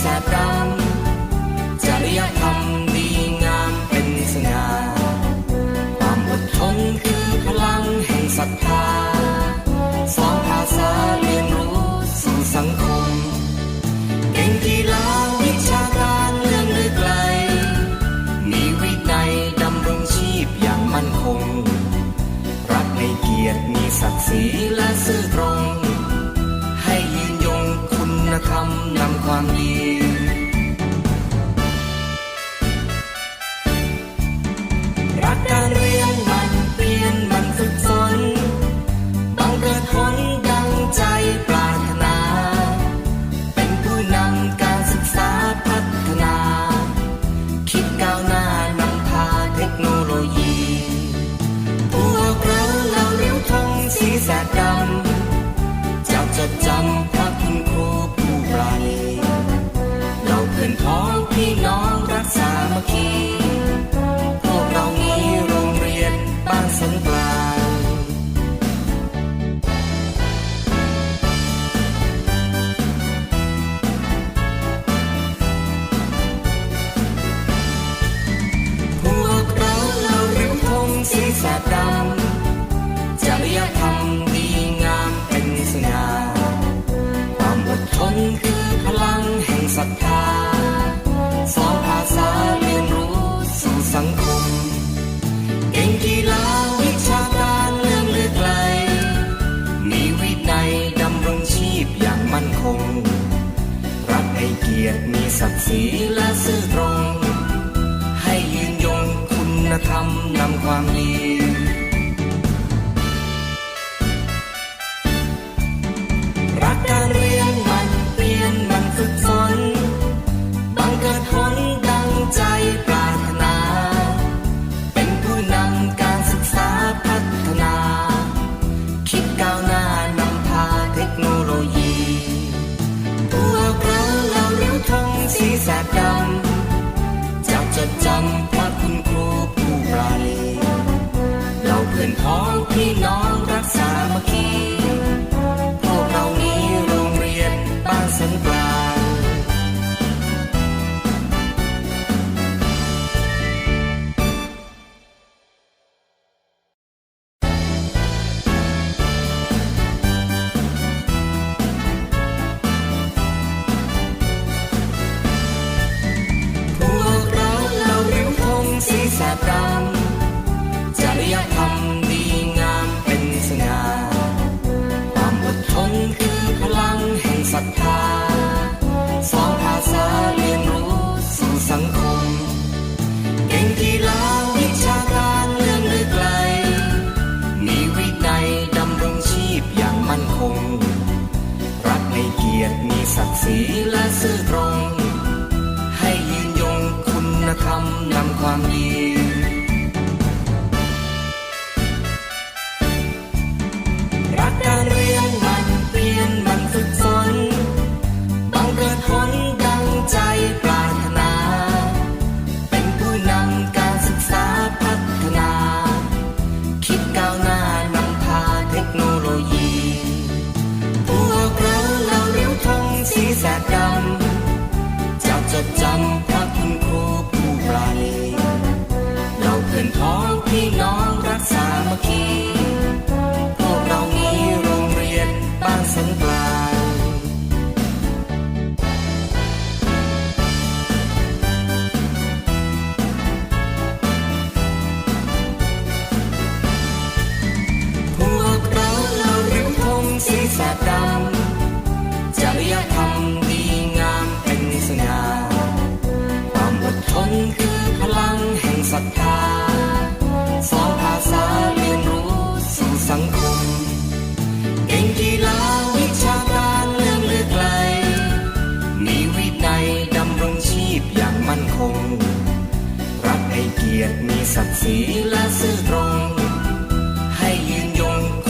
แสดดำจริยธรรมดีงามเป็นสง่าความอดทนคือพลังแห่งศรัทธาสองภาษาเรียนรู้สู่สังคมเก่งกีฬาวิชาการเรื่องลึกไกล มีวินัยดำรงชีพอย่างมั่นคง รักในเกียรติมีศักดิ์ศรีและซื่อตรง ให้ยืนยงคุณธรรมนำความ พื่อนพ้องพี่น้องรักษามัคคีพวกเรานี้โรงเรียนบ้านสันกลางพวกเราเราเรียงธงสีสดดำจริยธรรมดีงามเป็นสง่าความอดทนคือพลังแห่งศรัทธา และซื่อตรง ให้ยืนยงคุณธรรมนำความดี ทง สีแสดดำจริยธรรมดีงามเป็นสง่าความอดทนคือพลังแห่งศรัทธาสองภาษาเรียนรู้สู่สังคมเก่งกีฬาวิชาการเรื่องลึกไกล มีวินัยดำรงชีพอย่างมั่นคง รักในเกียรติมีศักดิ์ศรีและ See you later.